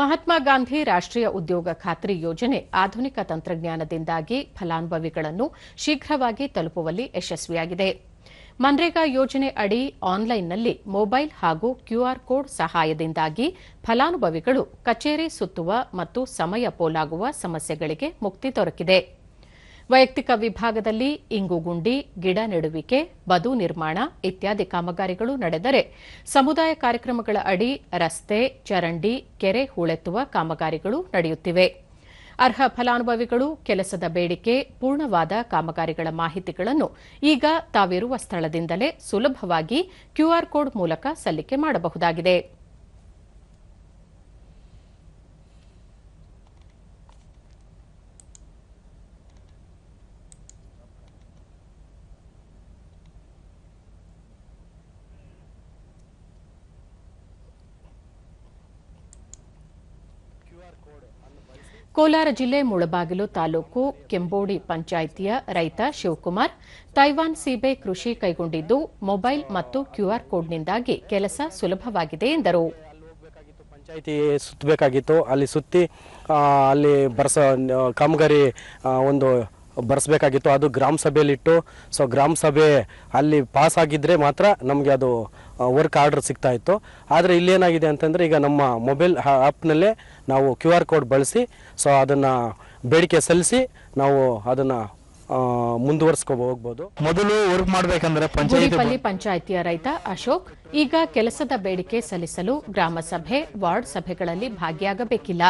ಮಹಾತ್ಮ ಗಾಂಧಿ ರಾಷ್ಟೀಯ ಉದ್ಯೋಗ ಖಾತ್ರಿ ಯೋಜನೆ ಆಧುನಿಕ ತಂತ್ರಜ್ಞಾನದಿಂದಾಗಿ ಫಲಾನುಭವಿಗಳನ್ನು ಶೀಘ್ರವಾಗಿ ತಲುಪುವಲ್ಲಿ ಯಶಸ್ವಿಯಾಗಿದೆ. ಮನ್ರೇಗಾ ಯೋಜನೆ ಅಡಿ ಆನ್ಲೈನ್ನಲ್ಲಿ ಮೊಬೈಲ್ ಹಾಗೂ ಕ್ಯೂಆರ್ ಕೋಡ್ ಸಹಾಯದಿಂದಾಗಿ ಫಲಾನುಭವಿಗಳು ಕಚೇರಿ ಸುತ್ತುವ ಮತ್ತು ಸಮಯ ಪೋಲಾಗುವ ಸಮಸ್ಯೆಗಳಿಗೆ ಮುಕ್ತಿ ದೊರಕಿದೆ. ವೈಯಕ್ತಿಕ ವಿಭಾಗದಲ್ಲಿ ಇಂಗುಗುಂಡಿ ಗಿಡ ನೆಡುವಿಕೆ, ಬದು ನಿರ್ಮಾಣ ಇತ್ಯಾದಿ ಕಾಮಗಾರಿಗಳು ನಡೆದರೆ ಸಮುದಾಯ ಕಾರ್ಯಕ್ರಮಗಳ ಅಡಿ ರಸ್ತೆ, ಚರಂಡಿ, ಕೆರೆ ಹೂಳೆತ್ತುವ ಕಾಮಗಾರಿಗಳು ನಡೆಯುತ್ತಿವೆ. ಅರ್ಹ ಫಲಾನುಭವಿಗಳು, ಕೆಲಸದ ಬೇಡಿಕೆ, ಪೂರ್ಣವಾದ ಕಾಮಗಾರಿಗಳ ಮಾಹಿತಿಗಳನ್ನು ಈಗ ತಾವಿರುವ ಸ್ಥಳದಿಂದಲೇ ಸುಲಭವಾಗಿ ಕ್ಯೂಆರ್ ಕೋಡ್ ಮೂಲಕ ಸಲ್ಲಿಕೆ ಮಾಡಬಹುದಾಗಿದೆ. ಕೋಲಾರ ಜಿಲ್ಲೆ ಮುಳಬಾಗಿಲು ತಾಲೂಕು ಕೆಂಬೋಡಿ ಪಂಚಾಯಿತಿಯ ರೈತ ಶಿವಕುಮಾರ್, ತೈವಾನ್ ಸೀಬೆ ಕೃಷಿ ಕೈಗೊಂಡಿದ್ದು ಮೊಬೈಲ್ ಮತ್ತು ಕ್ಯೂಆರ್ ಕೋಡ್ನಿಂದಾಗಿ ಕೆಲಸ ಸುಲಭವಾಗಿದೆ ಎಂದರು. ಪಂಚಾಯಿತಿ ಸುತ್ತಬೇಕಾಗಿತ್ತು. ಅಲ್ಲಿ ಸುತ್ತಿ ಅಲ್ಲಿ ಬರ್ಸ, ಕಾಮಗಾರಿ ಒಂದು ಬರ್ಸ್ಬೇಕಾಗಿತ್ತು. ಅದು ಗ್ರಾಮ ಸಭೆಯಲ್ಲಿಟ್ಟು ಸೊ ಗ್ರಾಮ ಸಭೆ ಅಲ್ಲಿ ಪಾಸ್ ಆಗಿದ್ರೆ ಮಾತ್ರ ನಮಗೆ ಅದು ವರ್ಕ್ ಆರ್ಡರ್ ಸಿಗ್ತಾ ಇತ್ತು. ಆದರೆ ಇಲ್ಲೇನಾಗಿದೆ ಅಂತಂದರೆ ಈಗ ನಮ್ಮ ಮೊಬೈಲ್ ಆ್ಯಪ್ನಲ್ಲೇ ನಾವು ಕ್ಯೂ ಆರ್ ಕೋಡ್ ಬಳಸಿ ಸೊ ಅದನ್ನು ಬೇಡಿಕೆ ಸಲ್ಲಿಸಿ ನಾವು ಅದನ್ನು ಮುಂದುವರ್ಸ್ಕೊ ಹೋಗ್ಬೋದು. ಮೊದಲು ವರ್ಕ್ ಮಾಡಬೇಕಂದ್ರೆ ಪಂಚಾಯತ್ ಪಂಚಾಯತಿಯ ರೈತ ಅಶೋಕ್ ಈಗ ಕೆಲಸದ ಬೇಡಿಕೆ ಸಲ್ಲಿಸಲು ಗ್ರಾಮ ಸಭೆ ವಾರ್ಡ್ ಸಭೆಗಳಲ್ಲಿ ಭಾಗಿಯಾಗಬೇಕಿಲ್ಲ.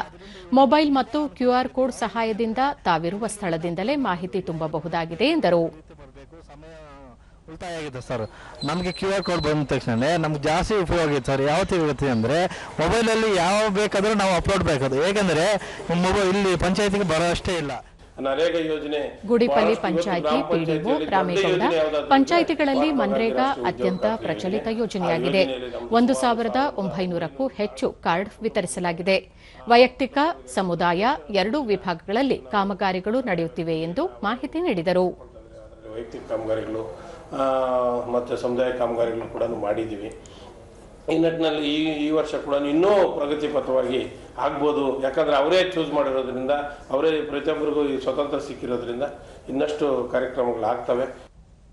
ಮೊಬೈಲ್ ಮತ್ತು ಕ್ಯೂಆರ್ ಕೋಡ್ ಸಹಾಯದಿಂದ ತಾವಿರುವ ಸ್ಥಳದಿಂದಲೇ ಮಾಹಿತಿ ತುಂಬಬಹುದಾಗಿದೆ ಎಂದರು. ಉಳಿತಾಯ ಆಗಿದೆ ಸರ್. ನಮಗೆ ಕ್ಯೂ ಆರ್ ಕೋಡ್ ಬಂದ ತಕ್ಷಣ ನಮ್ಗೆ ಜಾಸ್ತಿ ಉಪಯೋಗ ಆಗಿದೆ ಸರ್. ಯಾವತ್ತು ಇರುತ್ತೆ ಅಂದರೆ ಮೊಬೈಲಲ್ಲಿ ಯಾವ ಬೇಕಾದರೂ ನಾವು ಅಪ್ಲೋಡ್ ಬೇಕದು ಹೇಗೆಂದರೆ ಮೊಬೈಲ್ ಇಲ್ಲಿ ಪಂಚಾಯತಿಗೆ ಬರೋ ಅಷ್ಟೇ ಇಲ್ಲ. ನರೇಗಾ ಯೋಜನೆ ಗುಡಿಪಲ್ಲಿ ಪಂಚಾಯಿತಿ ಪಿಡಿಒ ರಾಮೇಗೌಡ ಪಂಚಾಯಿತಿಗಳಲ್ಲಿ ಮನ್ರೇಗಾ ಅತ್ಯಂತ ಪ್ರಚಲಿತ ಯೋಜನೆಯಾಗಿದೆ. ಒಂದು ಸಾವಿರದ ಒಂಬೈನೂರಕ್ಕೂ ಹೆಚ್ಚು ಕಾರ್ಡ್ ವಿತರಿಸಲಾಗಿದೆ. ವೈಯಕ್ತಿಕ ಸಮುದಾಯ ಎರಡೂ ವಿಭಾಗಗಳಲ್ಲಿ ಕಾಮಗಾರಿಗಳು ನಡೆಯುತ್ತಿವೆ ಎಂದು ಮಾಹಿತಿ ನೀಡಿದರು. ವೈಯಕ್ತಿಕ ಕಾಮಗಾರಿಗಳು ಮತ್ತು ಸಮುದಾಯ ಕಾಮಗಾರಿಗಳು ಕೂಡ ಮಾಡಿದ್ದೀವಿ. ಈ ನಿಟ್ಟಿನಲ್ಲಿ ಈ ಈ ವರ್ಷ ಕೂಡ ಇನ್ನೂ ಪ್ರಗತಿಪಥವಾಗಿ ಆಗ್ಬೋದು. ಯಾಕಂದ್ರೆ ಅವರೇ ಚೂಸ್ ಮಾಡಿರೋದ್ರಿಂದ, ಅವರೇ ಪ್ರತಿಯೊಬ್ಬರಿಗೂ ಈ ಸ್ವತಂತ್ರ ಸಿಕ್ಕಿರೋದ್ರಿಂದ ಇನ್ನಷ್ಟು ಕಾರ್ಯಕ್ರಮಗಳು ಆಗ್ತವೆ.